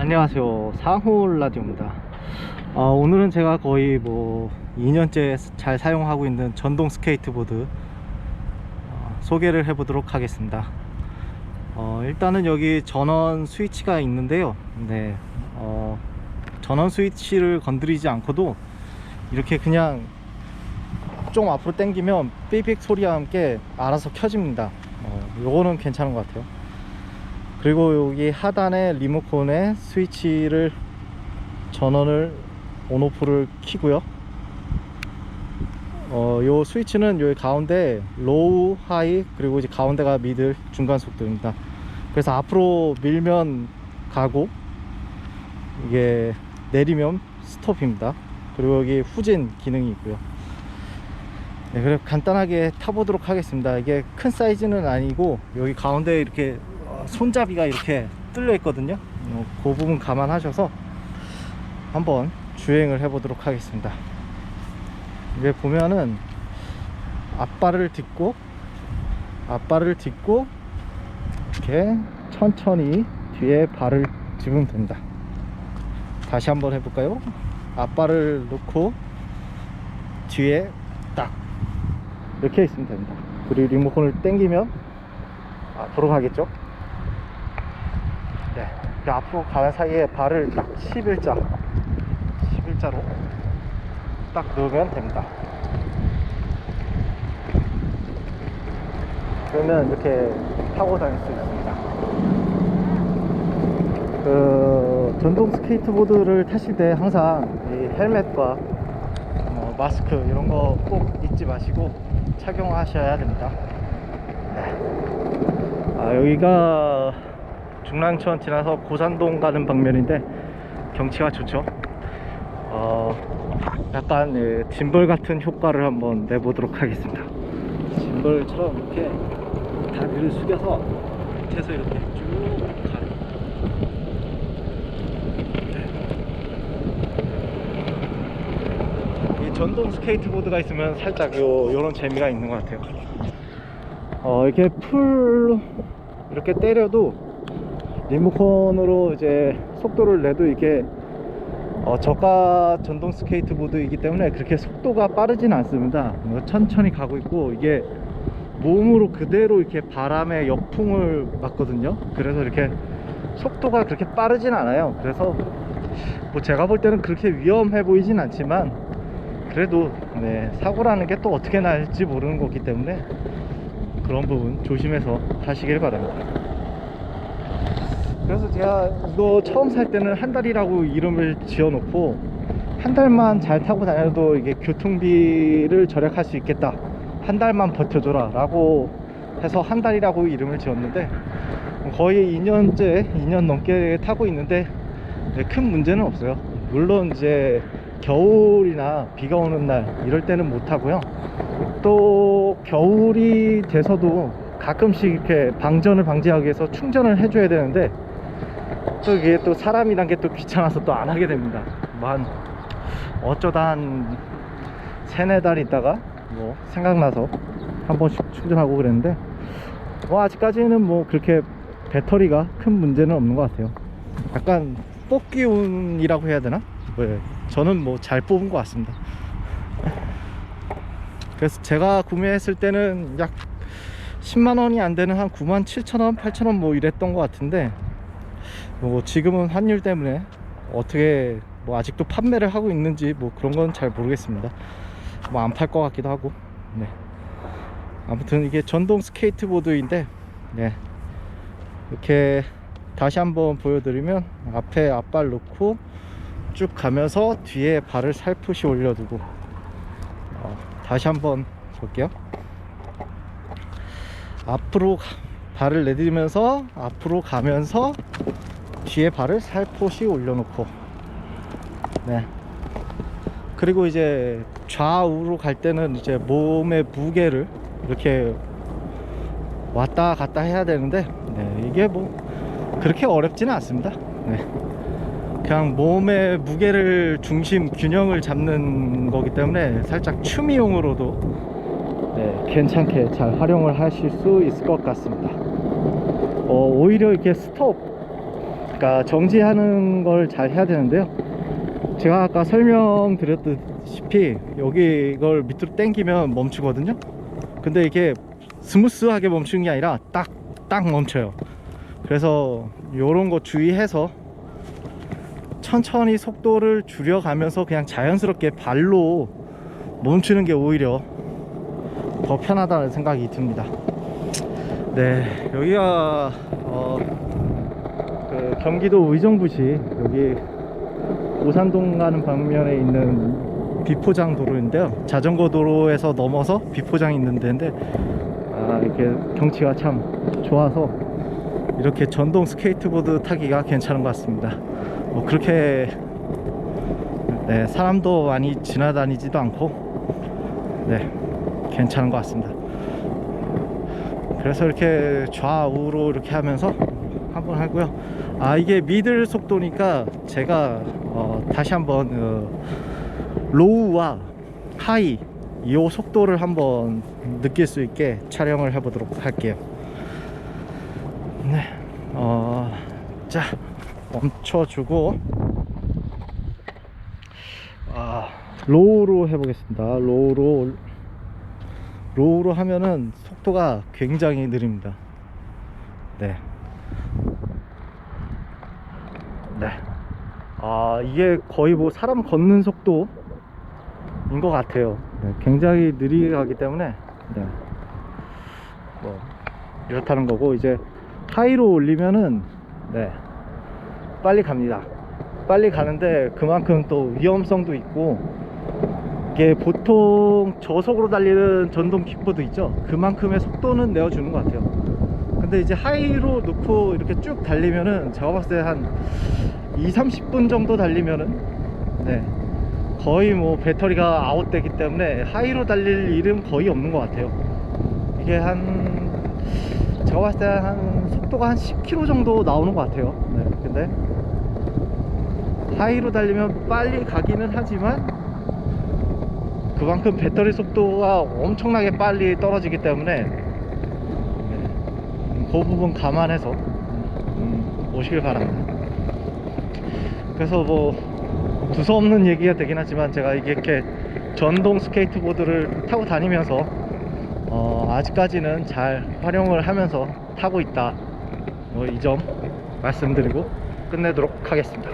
안녕하세요. 상홀 라디오입니다. 어, 오늘은 제가 거의 뭐 2년째 잘 사용하고 있는 전동 스케이트보드 어, 소개를 해 보도록 하겠습니다. 어, 일단은 여기 전원 스위치가 있는데요. 네, 어, 전원 스위치를 건드리지 않고도 이렇게 그냥 좀 앞으로 당기면 삐빅 소리와 함께 알아서 켜집니다. 어, 요거는 괜찮은 것 같아요 그리고 여기 하단에 리모컨에 스위치를 전원을 온오프를 키고요. 어, 요 스위치는 여기 가운데 로우, 하이 그리고 이제 가운데가 미들 중간 속도입니다. 그래서 앞으로 밀면 가고 이게 내리면 스톱입니다. 그리고 여기 후진 기능이 있고요. 네, 그래 간단하게 타보도록 하겠습니다. 이게 큰 사이즈는 아니고 여기 가운데 이렇게 어, 손잡이가 이렇게 뚫려 있거든요. 어, 그 부분 감안하셔서 한번 주행을 해 보도록 하겠습니다. 이게 보면은 앞발을 딛고 앞발을 딛고 이렇게 천천히 뒤에 발을 집으면 됩니다. 다시 한번 해볼까요? 앞발을 놓고 뒤에 딱 이렇게 있으면 됩니다. 그리고 리모컨을 당기면 앞으로 가겠죠 네, 그 앞으로 가는 사이에 발을 딱 11자 11자로 딱 넣으면 됩니다. 그러면 이렇게 타고 다닐 수 있습니다. 그 전동 스케이트보드를 타실 때 항상 이 헬멧과 뭐 마스크 이런 거 꼭 잊지 마시고 착용하셔야 됩니다. 네. 아 여기가 중랑천 지나서 고산동 가는 방면인데 경치가 좋죠. 어 약간 예, 짐벌 같은 효과를 한번 내보도록 하겠습니다. 짐벌처럼 이렇게 다리를 숙여서 밑에서 이렇게 쭉 가는 이 전동 스케이트보드가 있으면 살짝 요, 요런 재미가 있는 것 같아요. 어 이렇게 풀로 이렇게 때려도 리모컨으로 이제 속도를 내도 이게 어, 저가 전동 스케이트보드이기 때문에 그렇게 속도가 빠르진 않습니다. 뭐 천천히 가고 있고 이게 몸으로 그대로 이렇게 바람의 역풍을 맞거든요. 그래서 이렇게 속도가 그렇게 빠르진 않아요. 그래서 뭐 제가 볼 때는 그렇게 위험해 보이진 않지만 그래도 네, 사고라는 게 또 어떻게 날지 모르는 거기 때문에 그런 부분 조심해서 하시길 바랍니다 그래서 제가 이거 처음 살 때는 한 달이라고 이름을 지어 놓고 한 달만 잘 타고 다녀도 이게 교통비를 절약할 수 있겠다. 한 달만 버텨줘라 라고 해서 한 달이라고 이름을 지었는데 거의 2년째 2년 넘게 타고 있는데 네, 큰 문제는 없어요. 물론 이제 겨울이나 비가 오는 날 이럴 때는 못 타고요. 또 겨울이 돼서도 가끔씩 이렇게 방전을 방지하기 위해서 충전을 해줘야 되는데 또 이게 또 사람이란 게 또 귀찮아서 또 안 하게 됩니다. 뭐한 어쩌다 한 세네 달 있다가 뭐 생각나서 한 번씩 충전하고 그랬는데 뭐 아직까지는 뭐 그렇게 배터리가 큰 문제는 없는 것 같아요. 약간 뽑기 운이라고 해야 되나? 네, 저는 뭐 잘 뽑은 것 같습니다. 그래서 제가 구매했을 때는 약 10만 원이 안 되는 한 9만 7천 원 8천 원 뭐 이랬던 것 같은데 뭐 지금은 환율 때문에 어떻게 뭐 아직도 판매를 하고 있는지 뭐 그런 건 잘 모르겠습니다. 뭐 안 팔 것 같기도 하고. 네. 아무튼 이게 전동 스케이트보드인데 네. 이렇게 다시 한번 보여드리면 앞에 앞발 놓고 쭉 가면서 뒤에 발을 살포시 올려두고 어, 다시 한번 볼게요. 앞으로 가- 발을 내디면서 앞으로 가면서 뒤에 발을 살포시 올려놓고. 네. 그리고 이제 좌우로 갈 때는 이제 몸의 무게를 이렇게 왔다 갔다 해야 되는데 네, 이게 뭐 그렇게 어렵지는 않습니다. 네. 그냥 몸의 무게를 중심 균형을 잡는 거기 때문에 살짝 취미용으로도 네, 괜찮게 잘 활용을 하실 수 있을 것 같습니다. 어, 오히려 이렇게 스톱 그러니까 정지하는 걸 잘 해야 되는데요. 제가 아까 설명드렸다시피 여기 이걸 밑으로 당기면 멈추거든요. 근데 이게 스무스하게 멈추는 게 아니라 딱딱 멈춰요. 그래서 요런 거 주의해서 천천히 속도를 줄여가면서 그냥 자연스럽게 발로 멈추는 게 오히려 더 편하다는 생각이 듭니다. 네, 여기가 어, 그 경기도 의정부시 여기 오산동 가는 방면에 있는 비포장 도로인데요. 자전거 도로에서 넘어서 비포장이 있는 데인데 아, 이렇게 경치가 참 좋아서 이렇게 전동 스케이트보드 타기가 괜찮은 것 같습니다. 뭐 그렇게 네, 사람도 많이 지나다니지도 않고 네, 괜찮은 것 같습니다. 그래서 이렇게 좌우로 이렇게 하면서 한번 하고요. 아 이게 미들 속도니까 제가 어, 다시 한번 어, 로우와 하이 이 속도를 한번 느낄 수 있게 촬영을 해보도록 할게요. 네, 어, 자 멈춰주고 아, 로우로 해보겠습니다. 로우로 로우로 하면은 속도가 굉장히 느립니다. 네. 네. 아, 이게 거의 뭐 사람 걷는 속도인 것 같아요. 네, 굉장히 느리게 가기 때문에, 네. 뭐, 이렇다는 거고, 이제 하이로 올리면은, 네. 빨리 갑니다. 빨리 가는데 그만큼 또 위험성도 있고, 이게 보통 저속으로 달리는 전동 킥보드 있죠 그만큼의 속도는 내어주는 것 같아요 근데 이제 하이로 놓고 이렇게 쭉 달리면은 제가 봤을 때한 2, 30분 정도 달리면은 네. 거의 뭐 배터리가 아웃되기 때문에 하이로 달릴 일은 거의 없는 것 같아요. 이게 한 제가 봤을 때 한 속도가 한 10km 정도 나오는 것 같아요. 네. 근데 하이로 달리면 빨리 가기는 하지만 그만큼 배터리 속도가 엄청나게 빨리 떨어지기 때문에 네, 그 부분 감안해서 음, 오시길 바랍니다. 그래서 뭐 두서없는 얘기가 되긴 하지만 제가 이렇게 전동 스케이트보드를 타고 다니면서 어, 아직까지는 잘 활용을 하면서 타고 있다. 뭐 이 점 말씀드리고 끝내도록 하겠습니다.